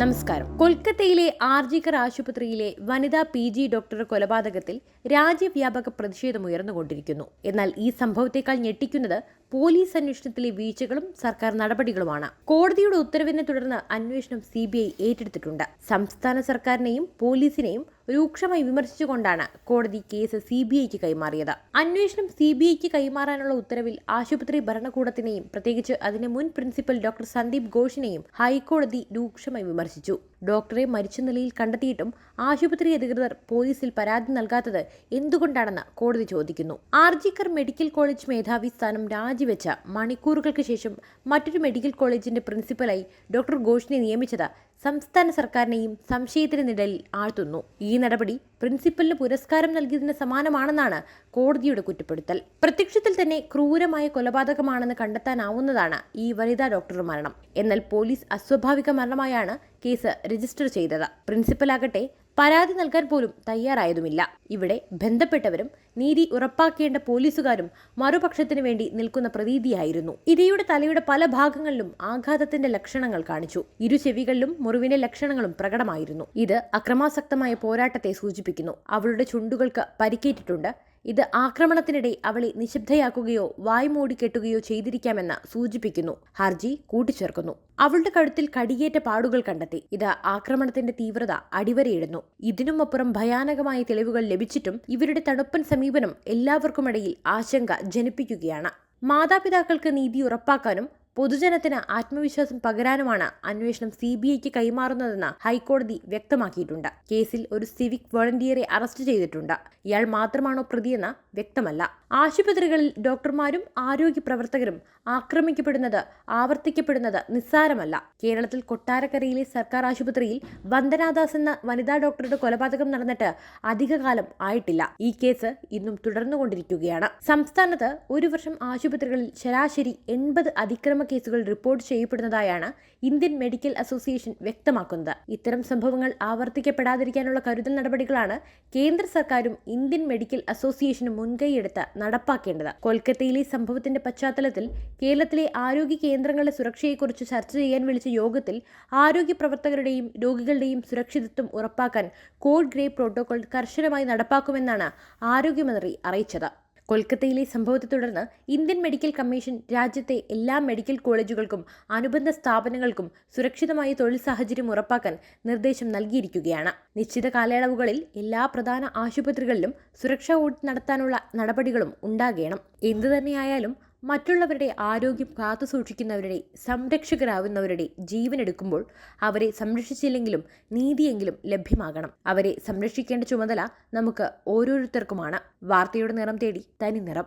നമസ്കാരം. കൊൽക്കത്തയിലെ ആർജിക്കർ ആശുപത്രിയിലെ വനിതാ പി ജി ഡോക്ടർ കൊലപാതകത്തിൽ രാജ്യവ്യാപക പ്രതിഷേധം ഉയർന്നുകൊണ്ടിരിക്കുന്നു. എന്നാൽ ഈ സംഭവത്തെക്കാൾ ഞെട്ടിക്കുന്നത് പോലീസ് അന്വേഷണത്തിലെ വീഴ്ചകളും സർക്കാർ നടപടികളുമാണ്. കോടതിയുടെ ഉത്തരവിനെ തുടർന്ന് അന്വേഷണം സി ഏറ്റെടുത്തിട്ടുണ്ട്. സംസ്ഥാന സർക്കാരിനെയും പോലീസിനെയും രൂക്ഷമായി വിമർശിച്ചുകൊണ്ടാണ് കോടതി കേസ് സി ബി ഐക്ക് കൈമാറിയത്. അന്വേഷണം സി ബി ഐക്ക് കൈമാറാനുള്ള ഉത്തരവിൽ ആശുപത്രി ഭരണകൂടത്തിനെയും പ്രത്യേകിച്ച് അതിന്റെ മുൻ പ്രിൻസിപ്പൽ ഡോക്ടർ സന്ദീപ് ഘോഷിനെയും ഹൈക്കോടതി രൂക്ഷമായി വിമർശിച്ചു. ഡോക്ടറെ മരിച്ച നിലയിൽ കണ്ടെത്തിയിട്ടും ആശുപത്രി അധികൃതർ പോലീസിൽ പരാതി നൽകാത്തത് എന്തുകൊണ്ടാണെന്ന് കോടതി ചോദിക്കുന്നു. ആർജിക്കർ മെഡിക്കൽ കോളേജ് മേധാവി സ്ഥാനം രാജിവെച്ച മണിക്കൂറുകൾക്ക് ശേഷം മറ്റൊരു മെഡിക്കൽ കോളേജിന്റെ പ്രിൻസിപ്പലായി ഡോക്ടർ ഘോഷിനെ നിയമിച്ചത് സംസ്ഥാന സർക്കാരിനെയും സംശയത്തിന് നിഴലിൽ ആഴ്ത്തുന്നു. ഈ നടപടി പ്രിൻസിപ്പലിന് പുരസ്കാരം നൽകിയതിന് സമാനമാണെന്നാണ് കോടതിയുടെ കുറ്റപ്പെടുത്തൽ. പ്രത്യക്ഷത്തിൽ തന്നെ ക്രൂരമായ കൊലപാതകമാണെന്ന് കണ്ടെത്താനാവുന്നതാണ് ഈ വനിതാ ഡോക്ടറുടെ മരണം. എന്നാൽ പോലീസ് അസ്വാഭാവിക മരണമായാണ് കേസ് രജിസ്റ്റർ ചെയ്തത്. പ്രിൻസിപ്പലാകട്ടെ പരാതി നൽകാൻ പോലും തയ്യാറായതുമില്ല. ഇവിടെ ബന്ധപ്പെട്ടവരും നീതി ഉറപ്പാക്കേണ്ട പോലീസുകാരും മറുപക്ഷത്തിനു വേണ്ടി നിൽക്കുന്ന പ്രതീതിയായിരുന്നു. ഇരയുടെ തലയുടെ പല ഭാഗങ്ങളിലും ആഘാതത്തിന്റെ ലക്ഷണങ്ങൾ കാണിച്ചു. ഇരു ചെവികളിലും മുറിവിന്റെ ലക്ഷണങ്ങളും പ്രകടമായിരുന്നു. ഇത് അക്രമാസക്തമായ പോരാട്ടത്തെ സൂചിപ്പിക്കുന്നു. അവളുടെ ചുണ്ടുകൾക്ക് പരിക്കേറ്റിട്ടുണ്ട്. ഇത് ആക്രമണത്തിനിടെ അവളെ നിശബ്ദയാക്കുകയോ വായ്മൂടി കെട്ടുകയോ ചെയ്തിരിക്കാമെന്ന് സൂചിപ്പിക്കുന്നു. ഹർജി കൂട്ടിച്ചേർക്കുന്നു. അവളുടെ കഴുത്തിൽ കടിയേറ്റ പാടുകൾ കണ്ടെത്തി. ഇത് ആക്രമണത്തിന്റെ തീവ്രത അടിവരയിടുന്നു. ഇതിനുമപ്പുറം ഭയാനകമായ തെളിവുകൾ ലഭിച്ചിട്ടും ഇവരുടെ തണുപ്പൻ സമീപനം എല്ലാവർക്കുമിടയിൽ ആശങ്ക ജനിപ്പിക്കുകയാണ്. മാതാപിതാക്കൾക്ക് നീതി ഉറപ്പാക്കാനും പൊതുജനത്തിന് ആത്മവിശ്വാസം പകരാനുമാണ് അന്വേഷണം സി ബി ഐക്ക് കൈമാറുന്നതെന്ന് ഹൈക്കോടതി വ്യക്തമാക്കിയിട്ടുണ്ട്. കേസിൽ ഒരു സിവിക് വോളണ്ടിയറെ അറസ്റ്റ് ചെയ്തിട്ടുണ്ട്. ഇയാൾ മാത്രമാണോ പ്രതിയെന്ന് വ്യക്തമല്ല. ആശുപത്രികളിൽ ഡോക്ടർമാരും ആരോഗ്യ പ്രവർത്തകരും ആക്രമിക്കപ്പെടുന്നത് ആവർത്തിക്കപ്പെടുന്നത് നിസ്സാരമല്ല. കേരളത്തിൽ കൊട്ടാരക്കരയിലെ സർക്കാർ ആശുപത്രിയിൽ വന്ദനാദാസ് എന്ന വനിതാ ഡോക്ടറുടെ കൊലപാതകം നടന്നിട്ട് അധികകാലം ആയിട്ടില്ല. ഈ കേസ് ഇന്നും തുടർന്നുകൊണ്ടിരിക്കുകയാണ്. സംസ്ഥാനത്ത് ഒരു വർഷം ആശുപത്രികളിൽ ശരാശരി എൺപത് അതിക്രമ കേസുകൾ റിപ്പോർട്ട് ചെയ്യപ്പെടുന്നതായാണ് ഇന്ത്യൻ മെഡിക്കൽ അസോസിയേഷൻ വ്യക്തമാക്കുന്നത്. ഇത്തരം സംഭവങ്ങൾ ആവർത്തിക്കപ്പെടാതിരിക്കാനുള്ള കരുതൽ നടപടികളാണ് കേന്ദ്ര സർക്കാരും ഇന്ത്യൻ മെഡിക്കൽ അസോസിയേഷനും മുൻകൈയെടുത്ത് നടപ്പാക്കേണ്ടത്. കൊൽക്കത്തയിലെ സംഭവത്തിന്റെ പശ്ചാത്തലത്തിൽ കേരളത്തിലെ ആരോഗ്യ കേന്ദ്രങ്ങളുടെ സുരക്ഷയെക്കുറിച്ച് ചർച്ച ചെയ്യാൻ വിളിച്ച യോഗത്തിൽ ആരോഗ്യ പ്രവർത്തകരുടെയും രോഗികളുടെയും സുരക്ഷിതത്വം ഉറപ്പാക്കാൻ കോഡ് ഗ്രേ പ്രോട്ടോകോൾ കർശനമായി നടപ്പാക്കുമെന്നാണ് ആരോഗ്യമന്ത്രി അറിയിച്ചത്. കൊൽക്കത്തയിലെ സംഭവത്തെ തുടർന്ന് ഇന്ത്യൻ മെഡിക്കൽ കമ്മീഷൻ രാജ്യത്തെ എല്ലാ മെഡിക്കൽ കോളേജുകൾക്കും അനുബന്ധ സ്ഥാപനങ്ങൾക്കും സുരക്ഷിതമായ തൊഴിൽ സാഹചര്യം ഉറപ്പാക്കാൻ നിർദ്ദേശം നൽകിയിരിക്കുകയാണ്. നിശ്ചിത കാലയളവുകളിൽ എല്ലാ പ്രധാന ആശുപത്രികളിലും സുരക്ഷാ ഓഡിറ്റ് നടത്താനുള്ള നടപടികളും ഉണ്ടാകണം. എന്തു തന്നെയായാലും മറ്റുള്ളവരുടെ ആരോഗ്യം കാത്തുസൂക്ഷിക്കുന്നവരുടെ സംരക്ഷകരാവുന്നവരുടെ ജീവനെടുക്കുമ്പോൾ അവരെ സംരക്ഷിച്ചില്ലെങ്കിലും നീതിയെങ്കിലും ലഭ്യമാകണം. അവരെ സംരക്ഷിക്കേണ്ട ചുമതല നമുക്ക് ഓരോരുത്തർക്കുമാണ്. വാർത്തയുടെ നിറം തേടി തനി നിറം.